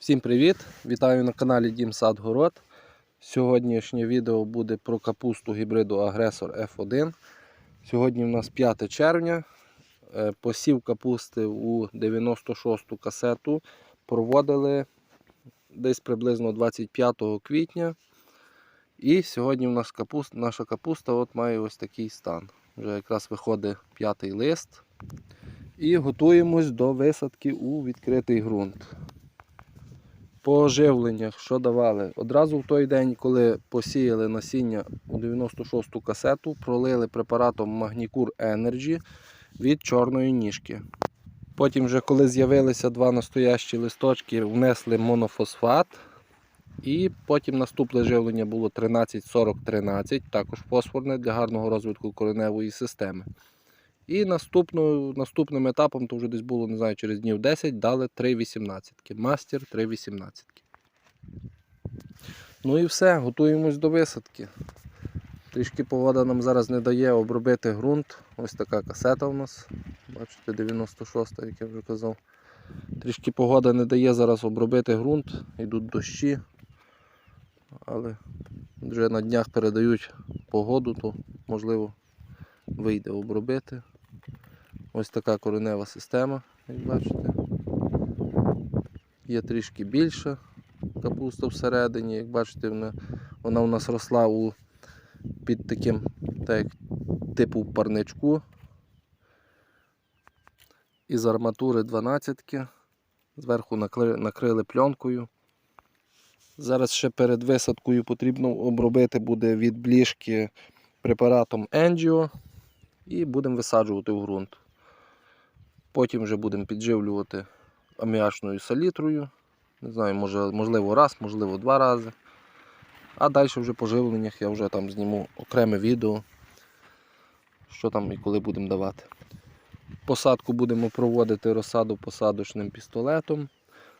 Всім привіт! Вітаю на каналі Дім Сад Город. Сьогоднішнє відео буде про капусту гібриду Агресор F1. Сьогодні у нас 5 червня. Е, Посів капусти у 96-ту касету проводили десь приблизно 25 квітня. І сьогодні у нас капуста, наша капуста от має ось такий стан. Вже якраз виходить п'ятий лист. І готуємось до висадки у відкритий ґрунт. По оживленнях, що давали? Одразу в той день, коли посіяли насіння у 96-ту касету, пролили препаратом Magnicure Energy від чорної ніжки. Потім, вже коли з'явилися два настоящі листочки, внесли монофосфат. І потім наступне живлення було 13-40-13, також фосфорне для гарного розвитку кореневої системи. І наступною, наступним етапом, то вже десь було, не знаю, через днів 10, дали 3,18. Мастер 3,18. Ну і все, готуємось до висадки. Трішки погода нам зараз не дає обробити ґрунт. Ось така касета у нас. Бачите, 96-та, як я вже казав. Трішки погода не дає зараз обробити ґрунт, йдуть дощі. Але вже на днях передають погоду, то можливо вийде обробити. Ось така коренева система, як бачите. Є трішки більша капуста всередині. Як бачите, вона, у нас росла у, під таким так, типу парничку. Із арматури 12 Зверху накли- накрили пленкою. Зараз ще перед висадкою потрібно обробити буде від бліжки препаратом Angio і будемо висаджувати в ґрунт. Потім вже будемо підживлювати аміачною салітрою. Не знаю, може, можливо раз, можливо два рази. А далі вже по живленнях я вже там зніму окреме відео, що там і коли будемо давати. Посадку будемо проводити розсаду посадочним пістолетом,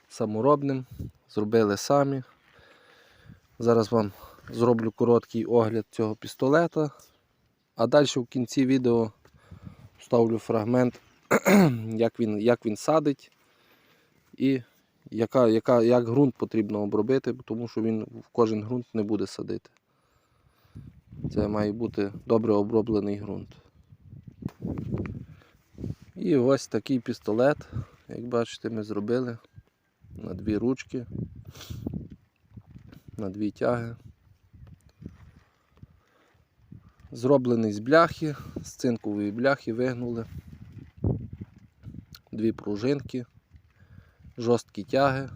саморобним. Зробили самі. Зараз вам зроблю короткий огляд цього пістолета. А далі в кінці відео вставлю фрагмент, як він, як він садить і яка, яка, як ґрунт потрібно обробити, тому що він в кожен ґрунт не буде садити. Це має бути добре оброблений ґрунт. І ось такий пістолет, як бачите, ми зробили на дві ручки, на дві тяги. Зроблений з бляхи, з цинкової бляхи вигнули. Дві пружинки, жорсткі тяги.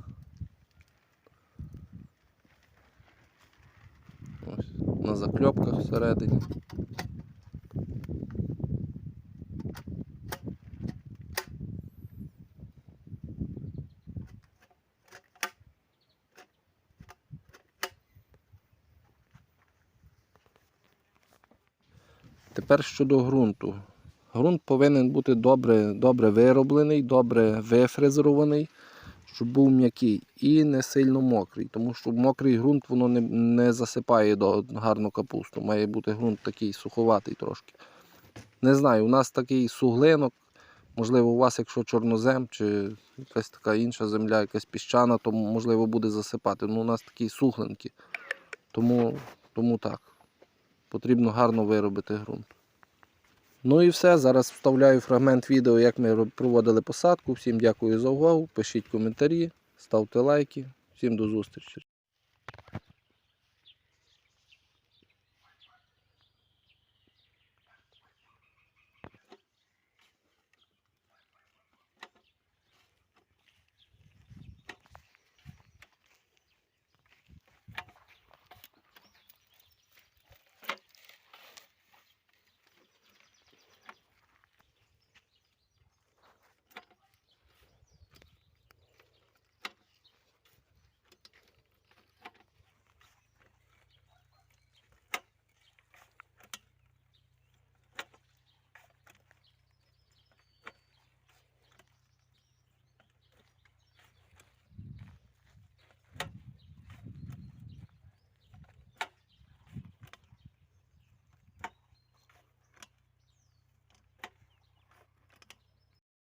Ось, на закльопках всередині. Тепер щодо ґрунту. Ґрунт повинен бути добре, добре вироблений, добре вифрезерований, щоб був м'який і не сильно мокрий. Тому що мокрий ґрунт воно не, не засипає до гарну капусту. Має бути ґрунт такий суховатий трошки. Не знаю, у нас такий суглинок. Можливо, у вас, якщо чорнозем чи якась така інша земля, якась піщана, то можливо буде засипати. Ну, у нас такі сухленькі. Тому, тому так. Потрібно гарно виробити ґрунт. Ну і все. Зараз вставляю фрагмент відео, як ми проводили посадку. Всім дякую за увагу. Пишіть коментарі, ставте лайки. Всім до зустрічі.